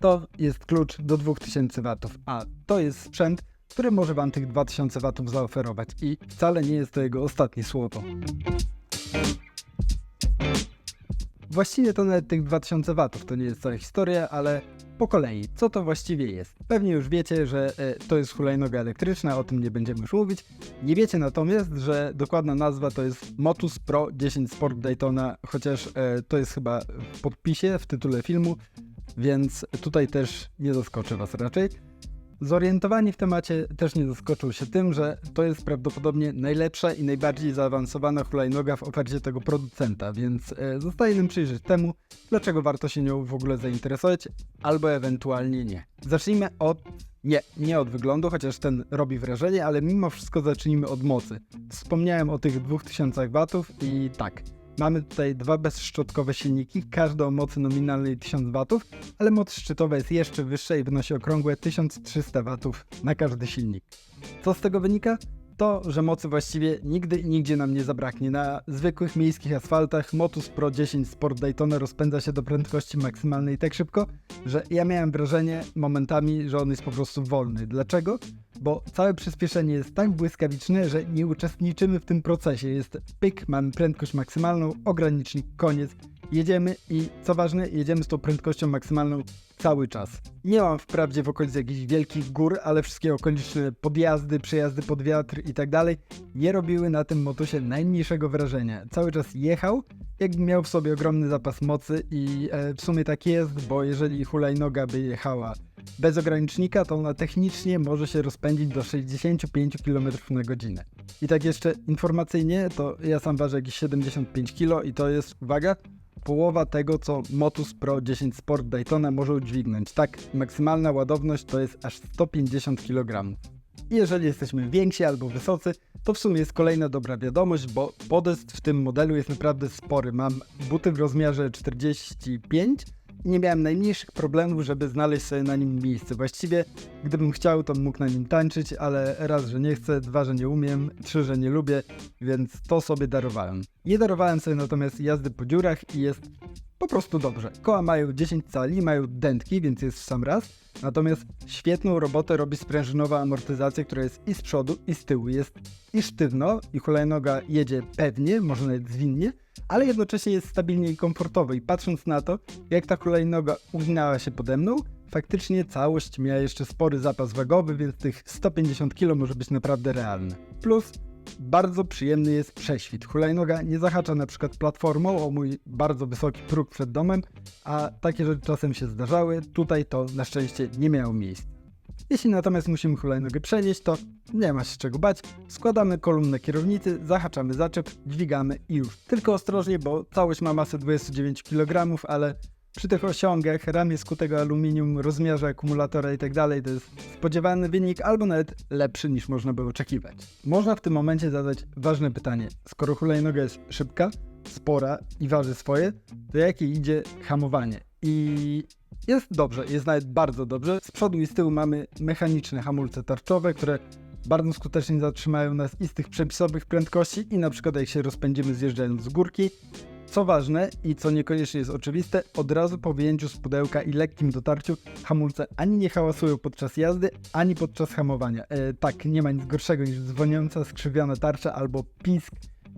To jest klucz do 2000 watów, a to jest sprzęt, który może Wam tych 2000 watów zaoferować i wcale nie jest to jego ostatnie słowo. Właściwie to nawet tych 2000 watów to nie jest cała historia, ale po kolei, co to właściwie jest? Pewnie już wiecie, że e, to jest hulajnoga elektryczna, o tym nie będziemy już mówić. Nie wiecie natomiast, że dokładna nazwa to jest Motus Pro 10 Sport Daytona, chociaż e, to jest chyba w podpisie, w tytule filmu, więc tutaj też nie zaskoczę Was raczej. Zorientowani w temacie też nie zaskoczył się tym, że to jest prawdopodobnie najlepsza i najbardziej zaawansowana hulajnoga w ofercie tego producenta, więc e, zostaje nam przyjrzeć temu, dlaczego warto się nią w ogóle zainteresować, albo ewentualnie nie. Zacznijmy od... Nie, nie od wyglądu, chociaż ten robi wrażenie, ale mimo wszystko zacznijmy od mocy. Wspomniałem o tych 2000 watów i tak, Mamy tutaj dwa bezszczotkowe silniki, każdy o mocy nominalnej 1000 W, ale moc szczytowa jest jeszcze wyższa i wynosi okrągłe 1300 W na każdy silnik. Co z tego wynika? To, że mocy właściwie nigdy i nigdzie nam nie zabraknie. Na zwykłych miejskich asfaltach Motus Pro 10 Sport Daytona rozpędza się do prędkości maksymalnej tak szybko, że ja miałem wrażenie momentami, że on jest po prostu wolny. Dlaczego? Bo całe przyspieszenie jest tak błyskawiczne, że nie uczestniczymy w tym procesie. Jest pyk, mamy prędkość maksymalną, ogranicznik, koniec. Jedziemy i co ważne, jedziemy z tą prędkością maksymalną cały czas. Nie mam wprawdzie w okolicy jakichś wielkich gór, ale wszystkie okoliczne podjazdy, przejazdy pod wiatr i tak dalej nie robiły na tym motosie najmniejszego wrażenia. Cały czas jechał, jakby miał w sobie ogromny zapas mocy i e, w sumie tak jest, bo jeżeli hulajnoga by jechała bez ogranicznika, to ona technicznie może się rozpędzić do 65 km na godzinę. I tak jeszcze informacyjnie, to ja sam ważę jakieś 75 kg i to jest, uwaga, połowa tego, co Motus Pro 10 Sport Daytona może udźwignąć. Tak, maksymalna ładowność to jest aż 150 kg. Jeżeli jesteśmy więksi albo wysocy, to w sumie jest kolejna dobra wiadomość, bo podest w tym modelu jest naprawdę spory. Mam buty w rozmiarze 45 i nie miałem najmniejszych problemów, żeby znaleźć sobie na nim miejsce. Właściwie, gdybym chciał, to mógł na nim tańczyć, ale raz, że nie chcę, dwa, że nie umiem, trzy, że nie lubię, więc to sobie darowałem. Nie darowałem sobie natomiast jazdy po dziurach i jest po prostu dobrze. Koła mają 10 cali, mają dętki, więc jest w sam raz. Natomiast świetną robotę robi sprężynowa amortyzacja, która jest i z przodu, i z tyłu. Jest i sztywno, i hulajnoga jedzie pewnie, może nawet zwinnie, ale jednocześnie jest stabilnie i komfortowo. I patrząc na to, jak ta hulajnoga uginała się pode mną, faktycznie całość miała jeszcze spory zapas wagowy, więc tych 150 kg może być naprawdę realne. Plus bardzo przyjemny jest prześwit. Hulajnoga nie zahacza na przykład platformą o mój bardzo wysoki próg przed domem, a takie rzeczy czasem się zdarzały. Tutaj to na szczęście nie miało miejsca. Jeśli natomiast musimy hulajnogę przenieść, to nie ma się czego bać. Składamy kolumnę kierownicy, zahaczamy zaczep, dźwigamy i już. Tylko ostrożnie, bo całość ma masę 29 kg, ale przy tych osiągach, ramię skutego aluminium, rozmiarze akumulatora i tak to jest spodziewany wynik albo nawet lepszy niż można by oczekiwać. Można w tym momencie zadać ważne pytanie. Skoro hulajnoga jest szybka, spora i waży swoje, to jakie idzie hamowanie? I jest dobrze, jest nawet bardzo dobrze. Z przodu i z tyłu mamy mechaniczne hamulce tarczowe, które bardzo skutecznie zatrzymają nas i z tych przepisowych prędkości i na przykład jak się rozpędzimy zjeżdżając z górki. Co ważne i co niekoniecznie jest oczywiste, od razu po wyjęciu z pudełka i lekkim dotarciu hamulce ani nie hałasują podczas jazdy, ani podczas hamowania. E, tak, nie ma nic gorszego niż dzwoniąca, skrzywiona tarcza albo pisk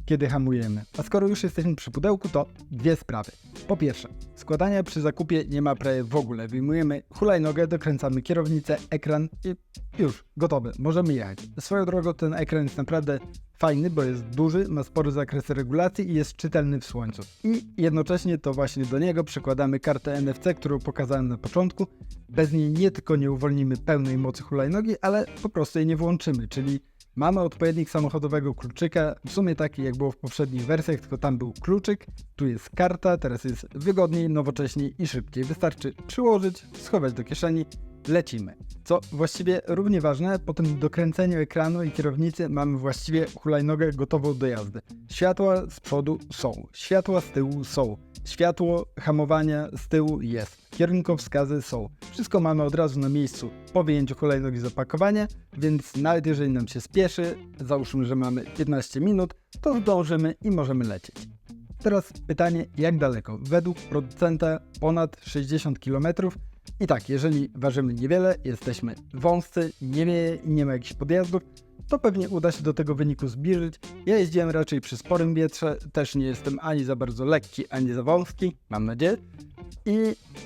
kiedy hamujemy. A skoro już jesteśmy przy pudełku, to dwie sprawy. Po pierwsze, składania przy zakupie nie ma prawie w ogóle. Wyjmujemy hulajnogę, dokręcamy kierownicę, ekran i już, gotowe, możemy jechać. Swoją drogą ten ekran jest naprawdę fajny, bo jest duży, ma spory zakres regulacji i jest czytelny w słońcu. I jednocześnie to właśnie do niego przykładamy kartę NFC, którą pokazałem na początku. Bez niej nie tylko nie uwolnimy pełnej mocy hulajnogi, ale po prostu jej nie włączymy, czyli Mamy odpowiednik samochodowego kluczyka, w sumie taki jak było w poprzednich wersjach, tylko tam był kluczyk, tu jest karta, teraz jest wygodniej, nowocześniej i szybciej. Wystarczy przyłożyć, schować do kieszeni, lecimy. Co właściwie równie ważne, po tym dokręceniu ekranu i kierownicy mamy właściwie hulajnogę gotową do jazdy. Światła z przodu są, światła z tyłu są, światło hamowania z tyłu jest, kierunkowskazy są. Wszystko mamy od razu na miejscu po wyjęciu hulajnogi z opakowania, więc nawet jeżeli nam się spieszy, załóżmy, że mamy 15 minut, to zdążymy i możemy lecieć. Teraz pytanie, jak daleko? Według producenta ponad 60 km. I tak, jeżeli ważymy niewiele, jesteśmy wąscy, nie wieje i nie ma jakichś podjazdów, to pewnie uda się do tego wyniku zbliżyć. Ja jeździłem raczej przy sporym wietrze, też nie jestem ani za bardzo lekki, ani za wąski, mam nadzieję. I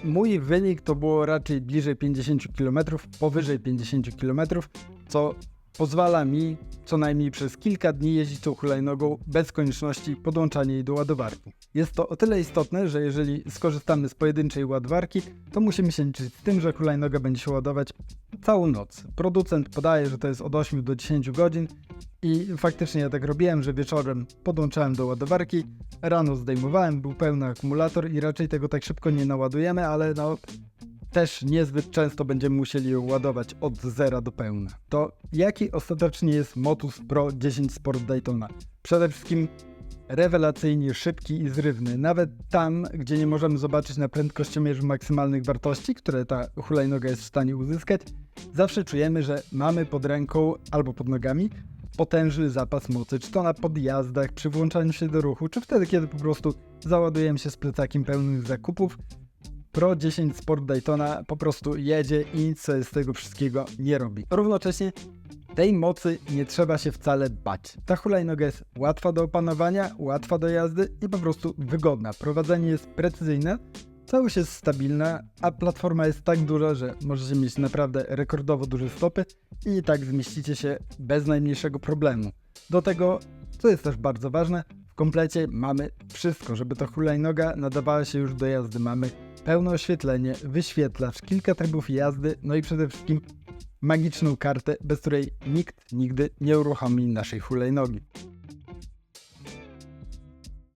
mój wynik to było raczej bliżej 50 km, powyżej 50 km, co pozwala mi co najmniej przez kilka dni jeździć tą hulajnogą bez konieczności podłączania jej do ładowarki. Jest to o tyle istotne, że jeżeli skorzystamy z pojedynczej ładowarki, to musimy się liczyć z tym, że hulajnoga będzie się ładować całą noc. Producent podaje, że to jest od 8 do 10 godzin i faktycznie ja tak robiłem, że wieczorem podłączałem do ładowarki, rano zdejmowałem, był pełny akumulator i raczej tego tak szybko nie naładujemy, ale no też niezbyt często będziemy musieli ją ładować od zera do pełna. To jaki ostatecznie jest Motus Pro 10 Sport Daytona? Przede wszystkim rewelacyjnie szybki i zrywny. Nawet tam, gdzie nie możemy zobaczyć na prędkościomierzu maksymalnych wartości, które ta hulajnoga jest w stanie uzyskać, zawsze czujemy, że mamy pod ręką albo pod nogami potężny zapas mocy, czy to na podjazdach, przy włączaniu się do ruchu, czy wtedy, kiedy po prostu załadujemy się z plecakiem pełnych zakupów. Pro 10 Sport Daytona po prostu jedzie i nic z tego wszystkiego nie robi. Równocześnie tej mocy nie trzeba się wcale bać. Ta hulajnoga jest łatwa do opanowania, łatwa do jazdy i po prostu wygodna. Prowadzenie jest precyzyjne, całość jest stabilna, a platforma jest tak duża, że możecie mieć naprawdę rekordowo duże stopy i tak zmieścicie się bez najmniejszego problemu. Do tego, co jest też bardzo ważne, w komplecie mamy wszystko, żeby ta hulajnoga nadawała się już do jazdy. Mamy pełne oświetlenie, wyświetlacz, kilka trybów jazdy, no i przede wszystkim magiczną kartę, bez której nikt nigdy nie uruchomi naszej hulajnogi.